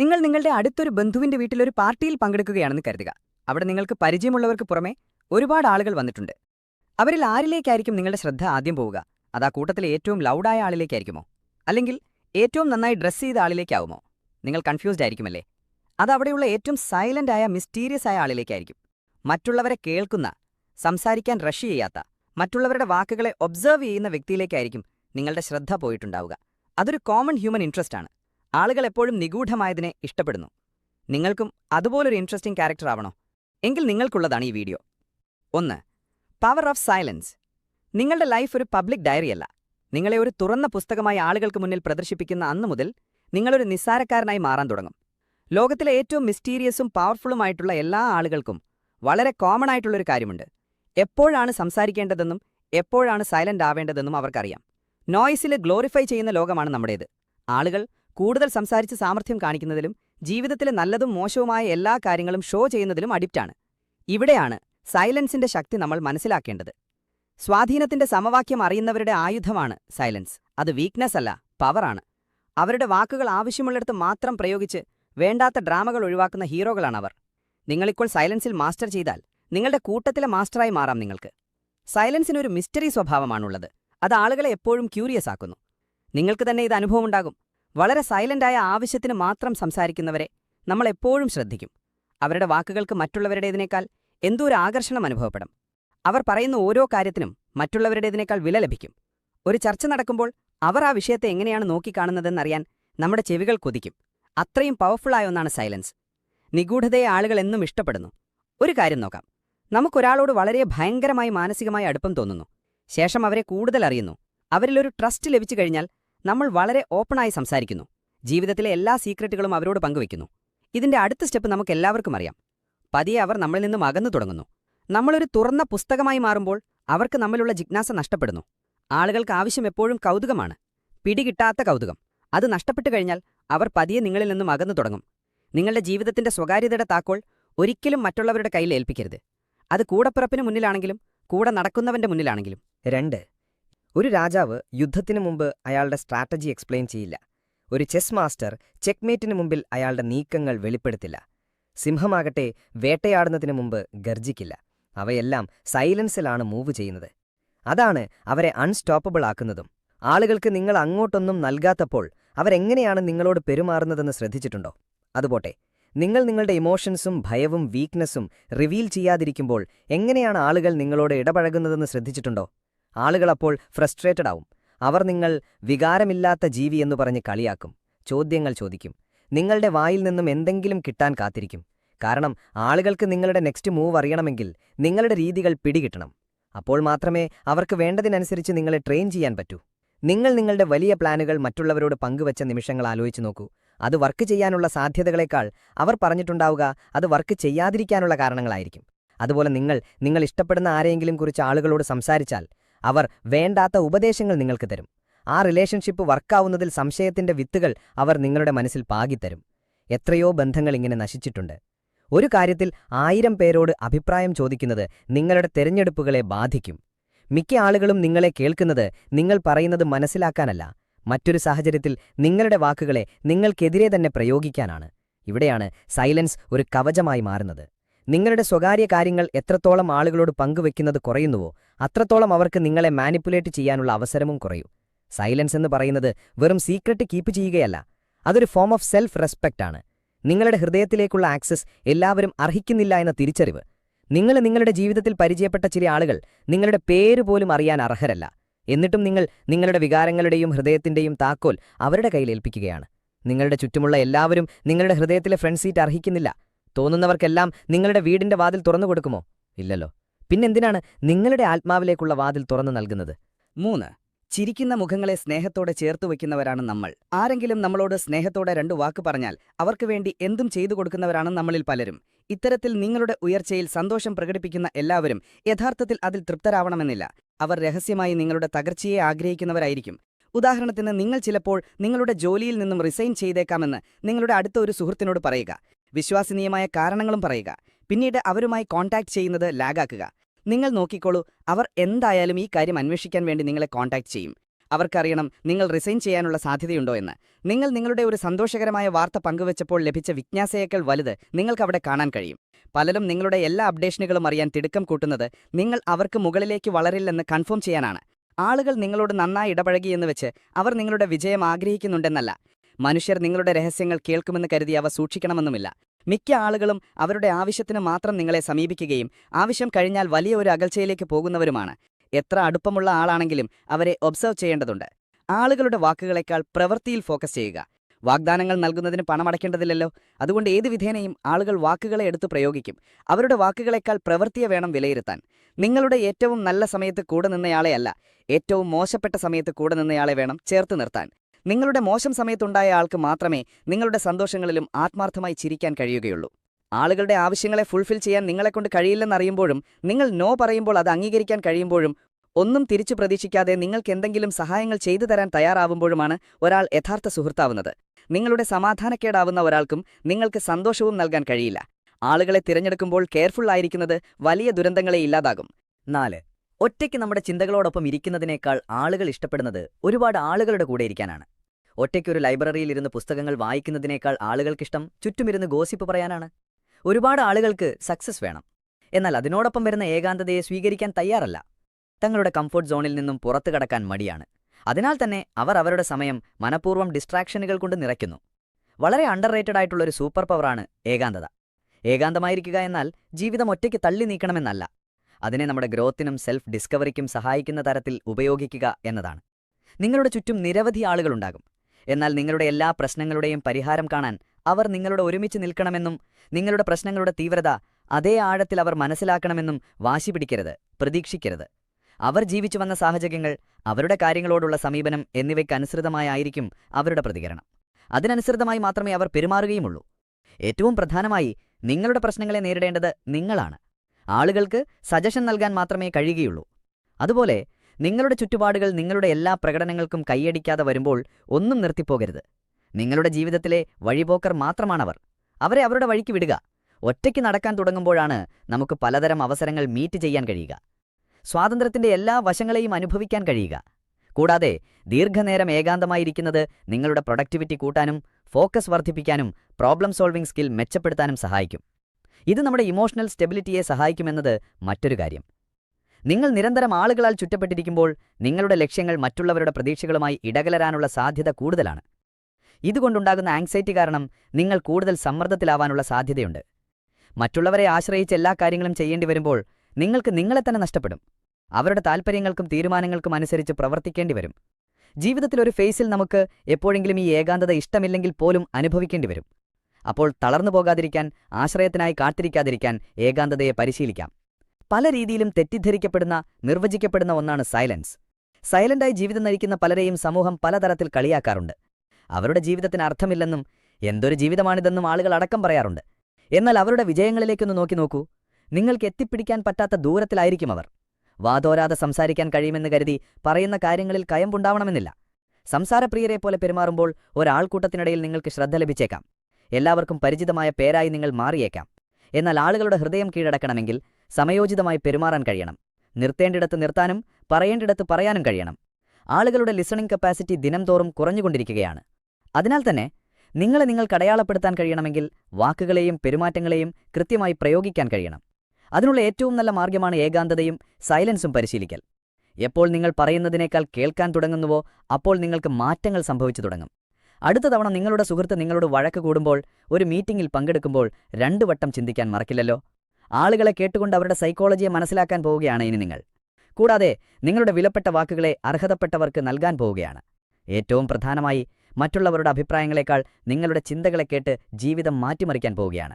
നിങ്ങൾ നിങ്ങളുടെ അടുത്തൊരു ബന്ധുവിന്റെ വീട്ടിലൊരു പാർട്ടിയിൽ പങ്കെടുക്കുകയാണെന്ന് കരുതുക. അവിടെ നിങ്ങൾക്ക് പരിചയമുള്ളവർക്ക് പുറമെ ഒരുപാട് ആളുകൾ വന്നിട്ടുണ്ട്. അവരിൽ ആരിലേക്കായിരിക്കും നിങ്ങളുടെ ശ്രദ്ധ ആദ്യം പോവുക? അതാ കൂട്ടത്തിലെ ഏറ്റവും ലൗഡായ ആളിലേക്കായിരിക്കുമോ? അല്ലെങ്കിൽ ഏറ്റവും നന്നായി ഡ്രസ്സ് ചെയ്ത ആളിലേക്കാവുമോ? നിങ്ങൾ കൺഫ്യൂസ്ഡ് ആയിരിക്കുമല്ലേ? അത് അവിടെയുള്ള ഏറ്റവും സൈലന്റ് ആയ മിസ്റ്റീരിയസ് ആയ ആളിലേക്കായിരിക്കും. മറ്റുള്ളവരെ കേൾക്കുന്ന സംസാരിക്കാൻ റഷ് ചെയ്യാത്ത മറ്റുള്ളവരുടെ വാക്കുകളെ ഒബ്സർവ് ചെയ്യുന്ന വ്യക്തിയിലേക്കായിരിക്കും നിങ്ങളുടെ ശ്രദ്ധ പോയിട്ടുണ്ടാവുക. അതൊരു കോമൺ ഹ്യൂമൻ ഇൻട്രസ്റ്റ് ആണ്. ആളുകൾ എപ്പോഴും നിഗൂഢമായതിനെ ഇഷ്ടപ്പെടുന്നു. നിങ്ങൾക്കും അതുപോലൊരു ഇൻട്രസ്റ്റിംഗ് ക്യാരക്ടർ ആവണോ. എങ്കിൽ നിങ്ങൾക്കുള്ളതാണ് ഈ വീഡിയോ. ഒന്ന് പവർ ഓഫ് സൈലൻസ് നിങ്ങളുടെ ലൈഫ് ഒരു പബ്ലിക് ഡയറിയല്ല നിങ്ങളെ ഒരു തുറന്ന പുസ്തകമായി ആളുകൾക്ക് മുന്നിൽ പ്രദർശിപ്പിക്കുന്ന അന്നു മുതൽ നിങ്ങളൊരു നിസ്സാരക്കാരനായി മാറാൻ തുടങ്ങും. ലോകത്തിലെ ഏറ്റവും മിസ്റ്റീരിയസും പവർഫുള്ളുമായിട്ടുള്ള എല്ലാ ആളുകൾക്കും വളരെ കോമൺ ആയിട്ടുള്ളൊരു കാര്യമുണ്ട്. എപ്പോഴാണ് സംസാരിക്കേണ്ടതെന്നും എപ്പോഴാണ് സൈലന്റ് ആവേണ്ടതെന്നും അവർക്കറിയാം. നോയ്സിൽ ഗ്ലോറിഫൈ ചെയ്യുന്ന ലോകമാണ് നമ്മുടേത്. ആളുകൾ കൂടുതൽ സംസാരിച്ച് സാമർഥ്യം കാണിക്കുന്നതിലും ജീവിതത്തിലെ നല്ലതും മോശവുമായ എല്ലാ കാര്യങ്ങളും ഷോ ചെയ്യുന്നതിലും അഡിപ്റ്റാണ് ഇവിടെയാണ് സൈലൻസിന്റെ ശക്തി നമ്മൾ മനസ്സിലാക്കേണ്ടത്. സ്വാധീനത്തിന്റെ സമവാക്യം അറിയുന്നവരുടെ ആയുധമാണ് സൈലൻസ്. അത് വീക്ക്നെസ് അല്ല പവറാണ് അവരുടെ വാക്കുകൾ ആവശ്യമുള്ളിടത്ത് മാത്രം പ്രയോഗിച്ച് വേണ്ടാത്ത ഡ്രാമകൾ ഒഴിവാക്കുന്ന ഹീറോകളാണവർ. നിങ്ങളിപ്പോൾ സൈലൻസിൽ മാസ്റ്റർ ചെയ്താൽ നിങ്ങളുടെ കൂട്ടത്തിലെ മാസ്റ്ററായി മാറാം നിങ്ങൾക്ക്. സൈലൻസിനൊരു മിസ്റ്ററി സ്വഭാവമാണുള്ളത്. അത് ആളുകളെ എപ്പോഴും ക്യൂരിയസ് ആക്കുന്നു. നിങ്ങൾക്ക് തന്നെ ഇത് അനുഭവമുണ്ടാകും. വളരെ സൈലന്റായ ആവശ്യത്തിന് മാത്രം സംസാരിക്കുന്നവരെ നമ്മൾ എപ്പോഴും ശ്രദ്ധിക്കും. അവരുടെ വാക്കുകൾക്ക് മറ്റുള്ളവരുടേതിനേക്കാൾ എന്തോ ഒരു ആകർഷണം അനുഭവപ്പെടും. അവർ പറയുന്ന ഓരോ കാര്യത്തിനും മറ്റുള്ളവരുടേതിനേക്കാൾ വില ലഭിക്കും. ഒരു ചർച്ച നടക്കുമ്പോൾ അവർ ആ വിഷയത്തെ എങ്ങനെയാണ് നോക്കിക്കാണുന്നതെന്നറിയാൻ നമ്മുടെ ചെവികൾ കൊതിക്കും. അത്രയും പവർഫുള്ളായ ഒന്നാണ് സൈലൻസ്. നിഗൂഢതയെ ആളുകൾ എന്നും ഇഷ്ടപ്പെടുന്നു. ഒരു കാര്യം നോക്കാം. നമുക്കൊരാളോട് വളരെ ഭയങ്കരമായി മാനസികമായി അടുപ്പം തോന്നുന്നു. ശേഷം അവരെ കൂടുതൽ അറിയുന്നു. അവരിലൊരു ട്രസ്റ്റ് ലഭിച്ചു കഴിഞ്ഞാൽ നമ്മൾ വളരെ ഓപ്പണായി സംസാരിക്കുന്നു. ജീവിതത്തിലെ എല്ലാ സീക്രട്ടുകളും അവരോട് പങ്കുവെക്കുന്നു ഇതിന്റെ അടുത്ത സ്റ്റെപ്പ് നമുക്ക് എല്ലാവർക്കും അറിയാം. പതിയെ അവർ നമ്മളിൽ നിന്നും അകന്നു തുടങ്ങുന്നു. നമ്മളൊരു തുറന്ന പുസ്തകമായി മാറുമ്പോൾ അവർക്ക് നമ്മളുള്ള ജിജ്ഞാസ നഷ്ടപ്പെടുന്നു. ആളുകൾക്ക് ആവശ്യം എപ്പോഴും കൗതുകമാണ്. പിടികിട്ടാത്ത കൗതുകം. അത് നഷ്ടപ്പെട്ടു കഴിഞ്ഞാൽ അവർ പതിയെ നിങ്ങളിൽ നിന്നും അകന്നു തുടങ്ങും. നിങ്ങളുടെ ജീവിതത്തിന്റെ സ്വകാര്യതയുടെ താക്കോൾ ഒരിക്കലും മറ്റുള്ളവരുടെ കയ്യിൽ ഏൽപ്പിക്കരുത്. അത് കൂടപ്പിറപ്പിന് മുന്നിലാണെങ്കിലും കൂടെ നടക്കുന്നവന്റെ മുന്നിലാണെങ്കിലും. രണ്ട്. ഒരു രാജാവ് യുദ്ധത്തിന് മുമ്പ് അയാളുടെ സ്ട്രാറ്റജി എക്സ്പ്ലെയിൻ ചെയ്യില്ല. ഒരു ചെസ് മാസ്റ്റർ ചെക്ക്മേറ്റിന് മുമ്പിൽ അയാളുടെ നീക്കങ്ങൾ വെളിപ്പെടുത്തില്ല. സിംഹമാകട്ടെ വേട്ടയാടുന്നതിനു മുമ്പ് ഗർജിക്കില്ല. അവയെല്ലാം സൈലൻസിലാണ് മൂവ് ചെയ്യുന്നത്. അതാണ് അവരെ അൺസ്റ്റോപ്പബിൾ ആക്കുന്നതും. ആളുകൾക്ക് നിങ്ങൾ അങ്ങോട്ടൊന്നും നൽകാത്തപ്പോൾ അവരെങ്ങനെയാണ് നിങ്ങളോട് പെരുമാറുന്നതെന്ന് ശ്രദ്ധിച്ചിട്ടുണ്ടോ? അതുപോട്ടെ നിങ്ങൾ നിങ്ങളുടെ ഇമോഷൻസും ഭയവും വീക്ക്നെസ്സും റിവീൽ ചെയ്യാതിരിക്കുമ്പോൾ എങ്ങനെയാണ് ആളുകൾ നിങ്ങളോട് ഇടപഴകുന്നതെന്ന് ശ്രദ്ധിച്ചിട്ടുണ്ടോ? ആളുകളപ്പോൾ ഫ്രസ്ട്രേറ്റഡ് ആവും അവർ നിങ്ങൾ വികാരമില്ലാത്ത ജീവി എന്ന് പറഞ്ഞ് കളിയാക്കും. ചോദ്യങ്ങൾ ചോദിക്കും. നിങ്ങളുടെ വായിൽ നിന്നും എന്തെങ്കിലും കിട്ടാൻ കാത്തിരിക്കും. കാരണം ആളുകൾക്ക് നിങ്ങളുടെ നെക്സ്റ്റ് മൂവ് അറിയണമെങ്കിൽ നിങ്ങളുടെ രീതികൾ പിടികിട്ടണം. അപ്പോൾ മാത്രമേ അവർക്ക് വേണ്ടതിനനുസരിച്ച് നിങ്ങളെ ട്രെയിൻ ചെയ്യാൻ പറ്റൂ. നിങ്ങൾ നിങ്ങളുടെ വലിയ പ്ലാനുകൾ മറ്റുള്ളവരോട് പങ്കുവച്ച നിമിഷങ്ങൾ ആലോചിച്ചു നോക്കൂ. അത് വർക്ക് ചെയ്യാനുള്ള സാധ്യതകളേക്കാൾ അവർ പറഞ്ഞിട്ടുണ്ടാവുക അത് വർക്ക് ചെയ്യാതിരിക്കാനുള്ള കാരണങ്ങളായിരിക്കും. അതുപോലെ നിങ്ങൾ നിങ്ങൾ ഇഷ്ടപ്പെടുന്ന ആരെയെങ്കിലും കുറിച്ച് ആളുകളോട് സംസാരിച്ചാൽ അവർ വേണ്ടാത്ത ഉപദേശങ്ങൾ നിങ്ങൾക്ക് തരും. ആ റിലേഷൻഷിപ്പ് വർക്കാവുന്നതിൽ സംശയത്തിന്റെ വിത്തുകൾ അവർ നിങ്ങളുടെ മനസ്സിൽ പാകിത്തരും. എത്രയോ ബന്ധങ്ങൾ ഇങ്ങനെ നശിച്ചിട്ടുണ്ട്. ഒരു കാര്യത്തിൽ ആയിരം പേരോട് അഭിപ്രായം ചോദിക്കുന്നത് നിങ്ങളുടെ തെരഞ്ഞെടുപ്പുകളെ ബാധിക്കും. മിക്ക ആളുകളും നിങ്ങളെ കേൾക്കുന്നത് നിങ്ങൾ പറയുന്നത് മനസ്സിലാക്കാനല്ല. മറ്റൊരു സാഹചര്യത്തിൽ നിങ്ങളുടെ വാക്കുകളെ നിങ്ങൾക്കെതിരെ തന്നെ പ്രയോഗിക്കാനാണ്. ഇവിടെയാണ് സൈലൻസ് ഒരു കവചമായി മാറുന്നത്. നിങ്ങളുടെ സ്വകാര്യ കാര്യങ്ങൾ എത്രത്തോളം ആളുകളോട് പങ്കുവെക്കുന്നത് കുറയുന്നുവോ അത്രത്തോളം അവർക്ക് നിങ്ങളെ മാനിപ്പുലേറ്റ് ചെയ്യാനുള്ള അവസരവും കുറയൂ. സൈലൻസ് എന്ന് പറയുന്നത് വെറും സീക്രട്ട് കീപ്പ് ചെയ്യുകയല്ല അതൊരു ഫോം ഓഫ് സെൽഫ് റെസ്പെക്റ്റ് ആണ്. നിങ്ങളുടെ ഹൃദയത്തിലേക്കുള്ള ആക്സസ് എല്ലാവരും അർഹിക്കുന്നില്ല എന്ന തിരിച്ചറിവ്. നിങ്ങൾ നിങ്ങളുടെ ജീവിതത്തിൽ പരിചയപ്പെട്ട ചില ആളുകൾ നിങ്ങളുടെ പേര് പോലും അറിയാൻ അർഹരല്ല. എന്നിട്ടും നിങ്ങൾ നിങ്ങളുടെ വികാരങ്ങളുടെയും ഹൃദയത്തിന്റെയും താക്കോൽ അവരുടെ കയ്യിൽ ഏൽപ്പിക്കുകയാണ്. നിങ്ങളുടെ ചുറ്റുമുള്ള എല്ലാവരും നിങ്ങളുടെ ഹൃദയത്തിലെ ഫ്രണ്ട് സീറ്റ് അർഹിക്കുന്നില്ല. തോന്നുന്നവർക്കെല്ലാം നിങ്ങളുടെ വീടിന്റെ വാതിൽ തുറന്നു കൊടുക്കുമോ? ഇല്ലല്ലോ. പിന്നെന്തിനാണ് നിങ്ങളുടെ ആത്മാവിലേക്കുള്ള വാതിൽ തുറന്നു നൽകുന്നത്? മൂന്ന്. ചിരിക്കുന്ന മുഖങ്ങളെ സ്നേഹത്തോടെ ചേർത്തു വയ്ക്കുന്നവരാണ് നമ്മൾ. ആരെങ്കിലും നമ്മളോട് സ്നേഹത്തോടെ രണ്ടു വാക്ക് പറഞ്ഞാൽ അവർക്ക് വേണ്ടി എന്തും ചെയ്തു കൊടുക്കുന്നവരാണ് നമ്മളിൽ പലരും. ഇത്തരത്തിൽ നിങ്ങളുടെ ഉയർച്ചയിൽ സന്തോഷം പ്രകടിപ്പിക്കുന്ന എല്ലാവരും യഥാർത്ഥത്തിൽ അതിൽ തൃപ്തരാവണമെന്നില്ല. അവർ രഹസ്യമായി നിങ്ങളുടെ തകർച്ചയെ ആഗ്രഹിക്കുന്നവരായിരിക്കും. ഉദാഹരണത്തിന് നിങ്ങൾ ചിലപ്പോൾ നിങ്ങളുടെ ജോലിയിൽ നിന്നും റിസൈൻ ചെയ്തേക്കാമെന്ന് നിങ്ങളുടെ അടുത്ത ഒരു സുഹൃത്തിനോട് പറയുക. വിശ്വാസനീയമായ കാരണങ്ങളും പറയുക. പിന്നീട് അവരുമായി കോൺടാക്ട് ചെയ്യുന്നത് ലാഗാക്കുക. നിങ്ങൾ നോക്കിക്കോളൂ അവർ എന്തായാലും ഈ കാര്യം അന്വേഷിക്കാൻ വേണ്ടി നിങ്ങളെ കോൺടാക്ട് ചെയ്യും. അവർക്കറിയണം നിങ്ങൾ റിസൈൻ ചെയ്യാനുള്ള സാധ്യതയുണ്ടോ എന്ന്. നിങ്ങൾ നിങ്ങളുടെ ഒരു സന്തോഷകരമായ വാർത്ത പങ്കുവച്ചപ്പോൾ ലഭിച്ച വിജ്ഞാസയേക്കാൾ വലുത് നിങ്ങൾക്കവിടെ കാണാൻ കഴിയും. പലരും നിങ്ങളുടെ എല്ലാ അപ്ഡേഷനുകളും അറിയാൻ തിടുക്കം കൂട്ടുന്നത് നിങ്ങൾ അവർക്ക് മുകളിലേക്ക് വളരില്ലെന്ന് കൺഫേം ചെയ്യാനാണ്. ആളുകൾ നിങ്ങളോട് നന്നായി ഇടപഴകിയെന്ന് വെച്ച് അവർ നിങ്ങളുടെ വിജയം ആഗ്രഹിക്കുന്നുണ്ടെന്നല്ല. മനുഷ്യർ നിങ്ങളുടെ രഹസ്യങ്ങൾ കേൾക്കുമെന്ന് കരുതി അവ സൂക്ഷിക്കണമെന്നുമില്ല. മിക്ക ആളുകളും അവരുടെ ആവശ്യത്തിന് മാത്രം നിങ്ങളെ സമീപിക്കുകയും ആവശ്യം കഴിഞ്ഞാൽ വലിയ ഒരു അകൽച്ചയിലേക്ക് പോകുന്നവരുമാണ്. എത്ര അടുപ്പമുള്ള ആളാണെങ്കിലും അവരെ ഒബ്സർവ് ചെയ്യേണ്ടതുണ്ട്. ആളുകളുടെ വാക്കുകളേക്കാൾ പ്രവൃത്തിയിൽ ഫോക്കസ് ചെയ്യുക. വാഗ്ദാനങ്ങൾ നൽകുന്നതിന് പണമടയ്ക്കേണ്ടതില്ലല്ലോ. അതുകൊണ്ട് ഏത് വിധേനയും ആളുകൾ വാക്കുകളെ എടുത്തു പ്രയോഗിക്കും. അവരുടെ വാക്കുകളേക്കാൾ പ്രവൃത്തിയെ വേണം വിലയിരുത്താൻ. നിങ്ങളുടെ ഏറ്റവും നല്ല സമയത്ത് കൂടെ നിന്നയാളെയല്ല ഏറ്റവും മോശപ്പെട്ട സമയത്ത് കൂടെ നിന്നയാളെ വേണം ചേർത്ത് നിർത്താൻ. നിങ്ങളുടെ മോശം സമയത്തുണ്ടായ ആൾക്ക് മാത്രമേ നിങ്ങളുടെ സന്തോഷങ്ങളിലും ആത്മാർത്ഥമായി ചിരിക്കാൻ കഴിയുകയുള്ളൂ. ആളുകളുടെ ആവശ്യങ്ങളെ ഫുൾഫിൽ ചെയ്യാൻ നിങ്ങളെക്കൊണ്ട് കഴിയില്ലെന്നറിയുമ്പോഴും നിങ്ങൾ നോ പറയുമ്പോൾ അത് അംഗീകരിക്കാൻ കഴിയുമ്പോഴും ഒന്നും തിരിച്ചു പ്രതീക്ഷിക്കാതെ നിങ്ങൾക്ക് എന്തെങ്കിലും സഹായങ്ങൾ ചെയ്തു തരാൻ തയ്യാറാവുമ്പോഴുമാണ് ഒരാൾ യഥാർത്ഥ സുഹൃത്താവുന്നത്. നിങ്ങളുടെ സമാധാനക്കേടാവുന്ന ഒരാൾക്കും നിങ്ങൾക്ക് സന്തോഷവും നൽകാൻ കഴിയില്ല. ആളുകളെ തിരഞ്ഞെടുക്കുമ്പോൾ കെയർഫുൾ ആയിരിക്കുന്നത് വലിയ ദുരന്തങ്ങളെ ഇല്ലാതാകും. നാല് ഒറ്റയ്ക്ക് നമ്മുടെ ചിന്തകളോടൊപ്പം ഇരിക്കുന്നതിനേക്കാൾ ആളുകൾ ഇഷ്ടപ്പെടുന്നത് ഒരുപാട് ആളുകളുടെ കൂടെ ഇരിക്കാനാണ്. ഒറ്റയ്ക്ക് ഒരു ലൈബ്രറിയിൽ ഇരുന്ന് പുസ്തകങ്ങൾ വായിക്കുന്നതിനേക്കാൾ ആളുകൾക്കിഷ്ടം ചുറ്റുമിരുന്ന് ഗോസിപ്പ് പറയാനാണ്. ഒരുപാട് ആളുകൾക്ക് സക്സസ് വേണം. എന്നാൽ അതിനോടൊപ്പം വരുന്ന ഏകാന്തതയെ സ്വീകരിക്കാൻ തയ്യാറല്ല. തങ്ങളുടെ കംഫർട്ട് സോണിൽ നിന്നും പുറത്തു കടക്കാൻ മടിയാണ്. അതിനാൽ തന്നെ അവർ അവരുടെ സമയം മനഃപൂർവം ഡിസ്ട്രാക്ഷനുകൾ കൊണ്ട് നിറയ്ക്കുന്നു. വളരെ അണ്ടർ റേറ്റഡ് ആയിട്ടുള്ള ഒരു സൂപ്പർ പവറാണ് ഏകാന്തത. ഏകാന്തമായിരിക്കുക എന്നാൽ ജീവിതം ഒറ്റയ്ക്ക് തള്ളി നീക്കണമെന്നല്ല. അതിനെ നമ്മുടെ ഗ്രോത്തിനും സെൽഫ് ഡിസ്കവറിക്കും സഹായിക്കുന്ന തരത്തിൽ ഉപയോഗിക്കുക എന്നതാണ്. നിങ്ങളുടെ ചുറ്റും നിരവധി ആളുകളുണ്ടാകും. എന്നാൽ നിങ്ങളുടെ എല്ലാ പ്രശ്നങ്ങളുടെയും പരിഹാരം കാണാൻ അവർ നിങ്ങളുടെ ഒരുമിച്ച് നിൽക്കണമെന്നും നിങ്ങളുടെ പ്രശ്നങ്ങളുടെ തീവ്രത അതേ ആഴത്തിൽ അവർ മനസ്സിലാക്കണമെന്നും വാശി പിടിക്കരുത് പ്രതീക്ഷിക്കരുത്. അവർ ജീവിച്ചു വന്ന സാഹചര്യങ്ങൾ അവരുടെ കാര്യങ്ങളോടുള്ള സമീപനം എന്നിവയ്ക്കനുസൃതമായായിരിക്കും അവരുടെ പ്രതികരണം. അതിനനുസൃതമായി മാത്രമേ അവർ പെരുമാറുകയുമുള്ളൂ. ഏറ്റവും പ്രധാനമായി നിങ്ങളുടെ പ്രശ്നങ്ങളെ നേരിടേണ്ടത് നിങ്ങളാണ്. ആളുകൾക്ക് സജഷൻ നൽകാൻ മാത്രമേ കഴിയുകയുള്ളൂ. അതുപോലെ നിങ്ങളുടെ ചുറ്റുപാടുകൾ നിങ്ങളുടെ എല്ലാ പ്രകടനങ്ങൾക്കും കൈയടിക്കാതെ വരുമ്പോൾ ഒന്നും നിർത്തിപ്പോകരുത്. നിങ്ങളുടെ ജീവിതത്തിലെ വഴിപോക്കർ മാത്രമാണവർ. അവരെ അവരുടെ വഴിക്ക് വിടുക. ഒറ്റയ്ക്ക് നടക്കാൻ തുടങ്ങുമ്പോഴാണ് നമുക്ക് പലതരം അവസരങ്ങൾ മീറ്റ് ചെയ്യാൻ കഴിയുക. സ്വാതന്ത്ര്യത്തിന്റെ എല്ലാ വശങ്ങളെയും അനുഭവിക്കാൻ കഴിയുക. കൂടാതെ ദീർഘനേരം ഏകാന്തമായിരിക്കുന്നത് നിങ്ങളുടെ പ്രൊഡക്ടിവിറ്റി കൂട്ടാനും ഫോക്കസ് വർദ്ധിപ്പിക്കാനും പ്രോബ്ലം സോൾവിംഗ് സ്കിൽ മെച്ചപ്പെടുത്താനും സഹായിക്കും. ഇത് നമ്മുടെ ഇമോഷണൽ സ്റ്റെബിലിറ്റിയെ സഹായിക്കുമെന്നത് മറ്റൊരു കാര്യം. നിങ്ങൾ നിരന്തരം ആളുകളാൽ ചുറ്റപ്പെട്ടിരിക്കുമ്പോൾ നിങ്ങളുടെ ലക്ഷ്യങ്ങൾ മറ്റുള്ളവരുടെ പ്രതീക്ഷകളുമായി ഇടകലരാനുള്ള സാധ്യത കൂടുതലാണ്. ഇതുകൊണ്ടുണ്ടാകുന്ന ആങ്സൈറ്റി കാരണം നിങ്ങൾ കൂടുതൽ സമ്മർദ്ദത്തിലാവാനുള്ള സാധ്യതയുണ്ട്. മറ്റുള്ളവരെ ആശ്രയിച്ച് എല്ലാ കാര്യങ്ങളും ചെയ്യേണ്ടി വരുമ്പോൾ നിങ്ങൾക്ക് നിങ്ങളെ തന്നെ നഷ്ടപ്പെടും. അവരുടെ താൽപ്പര്യങ്ങൾക്കും തീരുമാനങ്ങൾക്കും അനുസരിച്ച് പ്രവർത്തിക്കേണ്ടി വരും. ജീവിതത്തിലൊരു ഫേസിൽ നമുക്ക് എപ്പോഴെങ്കിലും ഈ ഏകാന്തത ഇഷ്ടമില്ലെങ്കിൽ പോലും അനുഭവിക്കേണ്ടി വരും. അപ്പോൾ തളർന്നു പോകാതിരിക്കാൻ ആശ്രയത്തിനായി കാത്തിരിക്കാതിരിക്കാൻ ഏകാന്തതയെ പരിശീലിക്കാം. പല രീതിയിലും തെറ്റിദ്ധരിക്കപ്പെടുന്ന നിർവചിക്കപ്പെടുന്ന ഒന്നാണ് സൈലൻസ്. സൈലന്റായി ജീവിതം നയിക്കുന്ന പലരെയും സമൂഹം പലതരത്തിൽ കളിയാക്കാറുണ്ട്. അവരുടെ ജീവിതത്തിന് അർത്ഥമില്ലെന്നും എന്തൊരു ജീവിതമാണിതെന്നും ആളുകൾ അടക്കം പറയാറുണ്ട്. എന്നാൽ അവരുടെ വിജയങ്ങളിലേക്കൊന്ന് നോക്കി നോക്കൂ. നിങ്ങൾക്ക് എത്തിപ്പിടിക്കാൻ പറ്റാത്ത ദൂരത്തിലായിരിക്കും അവർ. വാതോരാതെ സംസാരിക്കാൻ കഴിയുമെന്ന് കരുതി പറയുന്ന കാര്യങ്ങളിൽ കയമ്പുണ്ടാവണമെന്നില്ല. സംസാരപ്രിയരെ പോലെ പെരുമാറുമ്പോൾ ഒരാൾക്കൂട്ടത്തിനിടയിൽ നിങ്ങൾക്ക് ശ്രദ്ധ ലഭിച്ചേക്കാം. എല്ലാവർക്കും പരിചിതമായ പേരായി നിങ്ങൾ മാറിയേക്കാം. എന്നാൽ ആളുകളുടെ ഹൃദയം കീഴടക്കണമെങ്കിൽ സമയോചിതമായി പെരുമാറാൻ കഴിയണം. നിർത്തേണ്ടിടത്ത് നിർത്താനും പറയേണ്ടിടത്ത് പറയാനും കഴിയണം. ആളുകളുടെ ലിസണിംഗ് കപ്പാസിറ്റി ദിനംതോറും കുറഞ്ഞുകൊണ്ടിരിക്കുകയാണ്. അതിനാൽ തന്നെ നിങ്ങളെ നിങ്ങൾക്ക് അടയാളപ്പെടുത്താൻ കഴിയണമെങ്കിൽ വാക്കുകളെയും പെരുമാറ്റങ്ങളെയും കൃത്യമായി പ്രയോഗിക്കാൻ കഴിയണം. അതിനുള്ള ഏറ്റവും നല്ല മാർഗമാണ് ഏകാന്തതയും സൈലൻസും പരിശീലിക്കൽ. എപ്പോൾ നിങ്ങൾ പറയുന്നതിനേക്കാൾ കേൾക്കാൻ തുടങ്ങുന്നുവോ അപ്പോൾ നിങ്ങൾക്ക് മാറ്റങ്ങൾ സംഭവിച്ചു തുടങ്ങും. അടുത്ത തവണ നിങ്ങളുടെ സുഹൃത്ത് നിങ്ങളോട് വഴക്ക് കൂടുമ്പോൾ ഒരു മീറ്റിംഗിൽ പങ്കെടുക്കുമ്പോൾ രണ്ടു വട്ടം ചിന്തിക്കാൻ മറക്കില്ലല്ലോ. ആളുകളെ കേട്ടുകൊണ്ട് അവരുടെ സൈക്കോളജിയെ മനസ്സിലാക്കാൻ പോവുകയാണ് ഇനി നിങ്ങൾ. കൂടാതെ നിങ്ങളുടെ വിലപ്പെട്ട വാക്കുകളെ അർഹതപ്പെട്ടവർക്ക് നൽകാൻ പോവുകയാണ്. ഏറ്റവും പ്രധാനമായി മറ്റുള്ളവരുടെ അഭിപ്രായങ്ങളെക്കാൾ നിങ്ങളുടെ ചിന്തകളെ കേട്ട് ജീവിതം മാറ്റിമറിക്കാൻ പോവുകയാണ്.